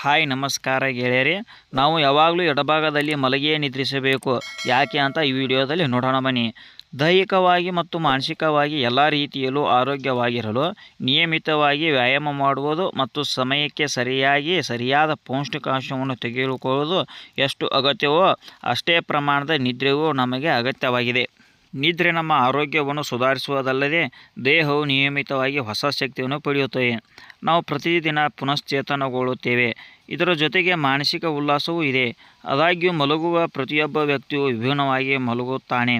Hi, ನಮಸ್ಕಾರ ಗೆಳೆಯರಿ. ನಾವು ಯಾವಾಗಲೂ ಎಡಭಾಗದಲ್ಲಿ ಮಲಗಿಯೇ ನಿದ್ರಿಸಬೇಕು. ಯಾಕೆ ಅಂತ ಈ ವಿಡಿಯೋದಲ್ಲಿ ನೋಡೋಣ ಬನ್ನಿ. ದೈಹಿಕವಾಗಿ ಮತ್ತು ಮಾನಸಿಕವಾಗಿ ಎಲ್ಲ ರೀತಿಯಲ್ಲೂ ಆರೋಗ್ಯವಾಗಿರಲು ನಿಯಮಿತವಾಗಿ ವ್ಯಾಯಾಮ ಮಾಡುವುದು ಮತ್ತು ಸಮಯಕ್ಕೆ ಸರಿಯಾಗಿ ಸರಿಯಾದ ಪೌಷ್ಟಿಕಾಂಶವನ್ನು ತೆಗೆದುಕೊಳ್ಳುವುದು ಎಷ್ಟು ಅಗತ್ಯವೋ ಅಷ್ಟೇ ಪ್ರಮಾಣದ ನಿದ್ರೆಯೂ ನಮಗೆ ಅಗತ್ಯವಾಗಿದೆ. ನಿದ್ರೆ ನಮ್ಮ ಆರೋಗ್ಯವನ್ನು ಸುಧಾರಿಸುವುದಲ್ಲದೆ ದೇಹವು ನಿಯಮಿತವಾಗಿ ಹೊಸ ಶಕ್ತಿಯನ್ನು ಪಡೆಯುತ್ತದೆ. ನಾವು ಪ್ರತಿದಿನ ಪುನಶ್ಚೇತನಗೊಳ್ಳುತ್ತೇವೆ. ಇದರ ಜೊತೆಗೆ ಮಾನಸಿಕ ಉಲ್ಲಾಸವೂ ಇದೆ. ಆದಾಗ್ಯೂ ಮಲಗುವ ಪ್ರತಿಯೊಬ್ಬ ವ್ಯಕ್ತಿಯು ವಿಭಿನ್ನವಾಗಿ ಮಲಗುತ್ತಾನೆ.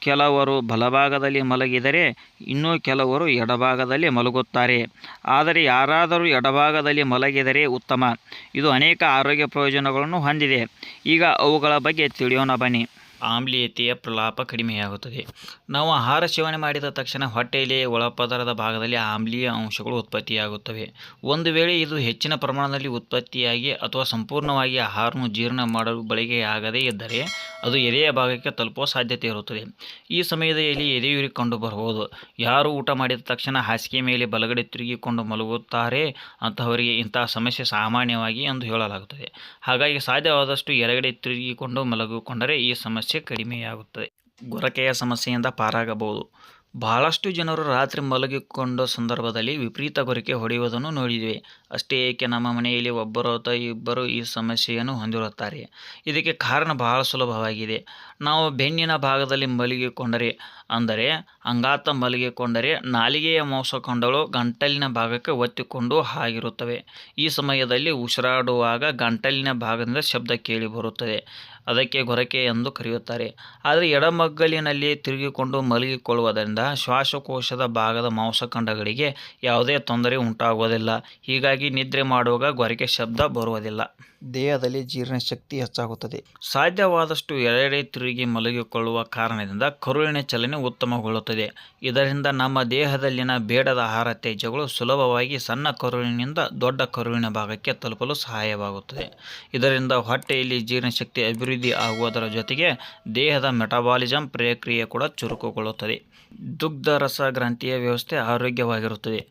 ಕೆಲವರು ಬಲಭಾಗದಲ್ಲಿ ಮಲಗಿದರೆ ಇನ್ನೂ ಕೆಲವರು ಎಡಭಾಗದಲ್ಲಿ ಮಲಗುತ್ತಾರೆ. ಆದರೆ ಯಾರಾದರೂ ಎಡಭಾಗದಲ್ಲಿ ಮಲಗಿದರೆ ಉತ್ತಮ. ಇದು ಅನೇಕ ಆರೋಗ್ಯ ಪ್ರಯೋಜನಗಳನ್ನು ಹೊಂದಿದೆ. ಈಗ ಅವುಗಳ ಬಗ್ಗೆ ತಿಳಿಯೋಣ ಬನ್ನಿ. ಆಮ್ಲೀಯತೆಯ ಪ್ರಲಾಪ ಕಡಿಮೆಯಾಗುತ್ತದೆ ನಾವು ಆಹಾರ ಸೇವನೆ ಮಾಡಿದ ತಕ್ಷಣ ಹೊಟ್ಟೆಯಲ್ಲಿ ಒಳಪದರದ ಭಾಗದಲ್ಲಿ ಆಮ್ಲೀಯ ಅಂಶಗಳು ಉತ್ಪತ್ತಿಯಾಗುತ್ತವೆ. ಒಂದು ವೇಳೆ ಇದು ಹೆಚ್ಚಿನ ಪ್ರಮಾಣದಲ್ಲಿ ಉತ್ಪತ್ತಿಯಾಗಿ ಅಥವಾ ಸಂಪೂರ್ಣವಾಗಿ ಆಹಾರವನ್ನು ಜೀರ್ಣ ಮಾಡಲು ಬಳಕೆಯಾಗದೇ ಇದ್ದರೆ ಅದು ಎದೆಯ ಭಾಗಕ್ಕೆ ತಲುಪುವ ಸಾಧ್ಯತೆ ಇರುತ್ತದೆ. ಈ ಸಮಯದಲ್ಲಿ ಎದೆಯೂರಿ ಕಂಡುಬರಬಹುದು. ಯಾರು ಊಟ ಮಾಡಿದ ತಕ್ಷಣ ಹಾಸಿಗೆ ಮೇಲೆ ಬಲಗಡೆ ತಿರುಗಿಕೊಂಡು ಮಲಗುತ್ತಾರೆ ಅಂತಹವರಿಗೆ ಇಂತಹ ಸಮಸ್ಯೆ ಸಾಮಾನ್ಯವಾಗಿ ಎಂದು ಹೇಳಲಾಗುತ್ತದೆ. ಹಾಗಾಗಿ ಸಾಧ್ಯವಾದಷ್ಟು ಎರಗಡೆ ತಿರುಗಿಕೊಂಡು ಮಲಗಿಕೊಂಡರೆ ಈ ಸಮಸ್ಯೆ ಕಡಿಮೆಯಾಗುತ್ತದೆ. ಗೊರಕೆಯ ಸಮಸ್ಯೆಯಿಂದ ಪಾರಾಗಬಹುದು. ಬಹಳಷ್ಟು ಜನರು ರಾತ್ರಿ ಮಲಗಿಕೊಂಡ ಸಂದರ್ಭದಲ್ಲಿ ವಿಪರೀತ ಗೊರಕೆ ಹೊಡೆಯುವುದನ್ನು ನೋಡಿದ್ದೇವೆ. ಅಷ್ಟೇ ಏಕೆ ನಮ್ಮ ಮನೆಯಲ್ಲಿ ಒಬ್ಬರು ಅಥವಾ ಇಬ್ಬರು ಈ ಸಮಸ್ಯೆಯನ್ನು ಹೊಂದಿರುತ್ತಾರೆ? ಇದಕ್ಕೆ ಕಾರಣ ಬಹಳ ಸುಲಭವಾಗಿದೆ. ನಾವು ಬೆನ್ನಿನ ಭಾಗದಲ್ಲಿ ಮಲಗಿಕೊಂಡರೆ, ಅಂದರೆ ಅಂಗಾತ ಮಲಗಿಕೊಂಡರೆ ನಾಲಿಗೆಯ ಮೋಸಕೊಂಡಳು ಗಂಟಲಿನ ಭಾಗಕ್ಕೆ ಒತ್ತಿಕೊಂಡು ಆಗಿರುತ್ತವೆ ಈ ಸಮಯದಲ್ಲಿ ಉಸಿರಾಡುವಾಗ ಗಂಟಲಿನ ಭಾಗದಿಂದ ಶಬ್ದ ಕೇಳಿ ಬರುತ್ತದೆ. ಅದಕ್ಕೆ ಗೊರಕೆ ಎಂದು ಕರೆಯುತ್ತಾರೆ. ಆದರೆ ಎಡಮಗ್ಗಲಿನಲ್ಲಿ ತಿರುಗಿಕೊಂಡು ಮಲಗಿಕೊಳ್ಳುವುದರಿಂದ ಶ್ವಾಸಕೋಶದ ಭಾಗದ ಮಾಂಸಖಂಡಗಳಿಗೆ ಯಾವುದೇ ತೊಂದರೆ ಉಂಟಾಗುವುದಿಲ್ಲ. ಹೀಗಾಗಿ ನಿದ್ರೆ ಮಾಡುವಾಗ ಗೊರಕೆ ಶಬ್ದ ಬರುವುದಿಲ್ಲ. ದೇಹದಲ್ಲಿ ಜೀರ್ಣಶಕ್ತಿ ಹೆಚ್ಚಾಗುತ್ತದೆ. ಸಾಧ್ಯವಾದಷ್ಟು ಎರಡೆ ತಿರುಗಿ ಮಲಗಿಕೊಳ್ಳುವ ಕಾರಣದಿಂದ ಕರುಳಿನ ಚಲನೆ ಉತ್ತಮಗೊಳ್ಳುತ್ತದೆ. ಇದರಿಂದ ನಮ್ಮ ದೇಹದಲ್ಲಿನ ಬೇಡದ ಆಹಾರ ತ್ಯಾಜ್ಯಗಳು ಸುಲಭವಾಗಿ ಸಣ್ಣ ಕರುಳಿನಿಂದ ದೊಡ್ಡ ಕರುಳಿನ ಭಾಗಕ್ಕೆ ತಲುಪಲು ಸಹಾಯವಾಗುತ್ತದೆ. ಇದರಿಂದ ಹೊಟ್ಟೆಯಲ್ಲಿ ಜೀರ್ಣಶಕ್ತಿ ಅಭಿವೃದ್ಧಿ ಆಗುವುದರ ಜೊತೆಗೆ ದೇಹದ ಮೆಟಬಾಲಿಸಂ ಪ್ರಕ್ರಿಯೆ ಕೂಡ ಚುರುಕುಗೊಳ್ಳುತ್ತದೆ. ದುಗ್ಧರಸ ಗ್ರಂಥಿಯ ವ್ಯವಸ್ಥೆ ಆರೋಗ್ಯವಾಗಿರುತ್ತದೆ.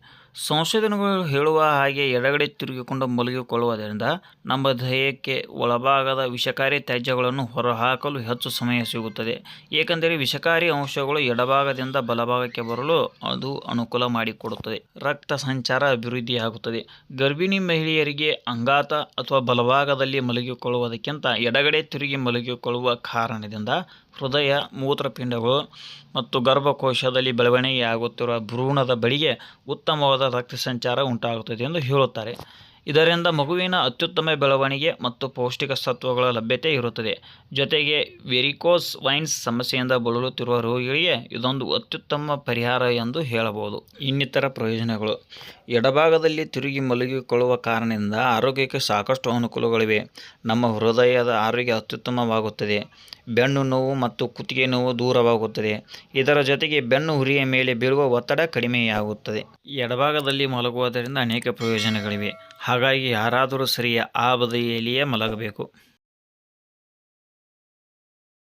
ಸಂಶೋಧನೆಗಳು ಹೇಳುವ ಹಾಗೆ ಎಡಗಡೆ ತಿರುಗಿಕೊಂಡು ಮಲಗಿಕೊಳ್ಳುವುದರಿಂದ ನಮ್ಮ ದೇಹಕ್ಕೆ ಒಳಭಾಗದ ವಿಷಕಾರಿ ತ್ಯಾಜ್ಯಗಳನ್ನು ಹೊರಹಾಕಲು ಹೆಚ್ಚು ಸಮಯ ಸಿಗುತ್ತದೆ. ಏಕೆಂದರೆ ವಿಷಕಾರಿ ಅಂಶಗಳು ಎಡಭಾಗದಿಂದ ಬಲಭಾಗಕ್ಕೆ ಬರಲು ಅದು ಅನುಕೂಲ ಮಾಡಿಕೊಡುತ್ತದೆ. ರಕ್ತ ಸಂಚಾರ ಅಭಿವೃದ್ಧಿಯಾಗುತ್ತದೆ. ಗರ್ಭಿಣಿ ಮಹಿಳೆಯರಿಗೆ ಅಂಗಾತ ಅಥವಾ ಬಲಭಾಗದಲ್ಲಿ ಮಲಗಿಕೊಳ್ಳುವುದಕ್ಕಿಂತ ಎಡಗಡೆ ತಿರುಗಿ ಮಲಗಿಕೊಳ್ಳುವ ಕಾರಣದಿಂದ ಹೃದಯ, ಮೂತ್ರಪಿಂಡಗಳು ಮತ್ತು ಗರ್ಭಕೋಶದಲ್ಲಿ ಬೆಳವಣಿಗೆಯಾಗುತ್ತಿರುವ ಭ್ರೂಣದ ಬಳಿಗೆ ಉತ್ತಮವಾದ ರಕ್ತ ಸಂಚಾರ ಉಂಟಾಗುತ್ತದೆ ಎಂದು ಹೇಳುತ್ತಾರೆ. ಇದರಿಂದ ಮಗುವಿನ ಅತ್ಯುತ್ತಮ ಬೆಳವಣಿಗೆ ಮತ್ತು ಪೌಷ್ಟಿಕ ಸತ್ವಗಳ ಲಭ್ಯತೆ ಇರುತ್ತದೆ. ಜೊತೆಗೆ ವೆರಿಕೋಸ್ ವೈನ್ಸ್ ಸಮಸ್ಯೆಯಿಂದ ಬಳಲುತ್ತಿರುವ ರೋಗಿಗಳಿಗೆ ಇದೊಂದು ಅತ್ಯುತ್ತಮ ಪರಿಹಾರ ಎಂದು ಹೇಳಬಹುದು. ಇನ್ನಿತರ ಪ್ರಯೋಜನಗಳು. ಎಡಭಾಗದಲ್ಲಿ ತಿರುಗಿ ಮಲಗಿಕೊಳ್ಳುವ ಕಾರಣದಿಂದ ಆರೋಗ್ಯಕ್ಕೆ ಸಾಕಷ್ಟು ಅನುಕೂಲಗಳಿವೆ. ನಮ್ಮ ಹೃದಯದ ಆರೋಗ್ಯ ಅತ್ಯುತ್ತಮವಾಗುತ್ತದೆ. ಬೆನ್ನು ನೋವು ಮತ್ತು ಕುತ್ತಿಗೆ ನೋವು ದೂರವಾಗುತ್ತದೆ. ಇದರ ಜೊತೆಗೆ ಬೆನ್ನು ಹುರಿಯ ಮೇಲೆ ಬೀಳುವ ಒತ್ತಡ ಕಡಿಮೆಯಾಗುತ್ತದೆ. ಎಡಭಾಗದಲ್ಲಿ ಮಲಗುವುದರಿಂದ ಅನೇಕ ಪ್ರಯೋಜನಗಳಿವೆ. ಹಾಗಾಗಿ ಯಾರಾದರೂ ಸರಿಯ ಆ ಬದಿಯಲ್ಲಿಯೇ ಮಲಗಬೇಕು.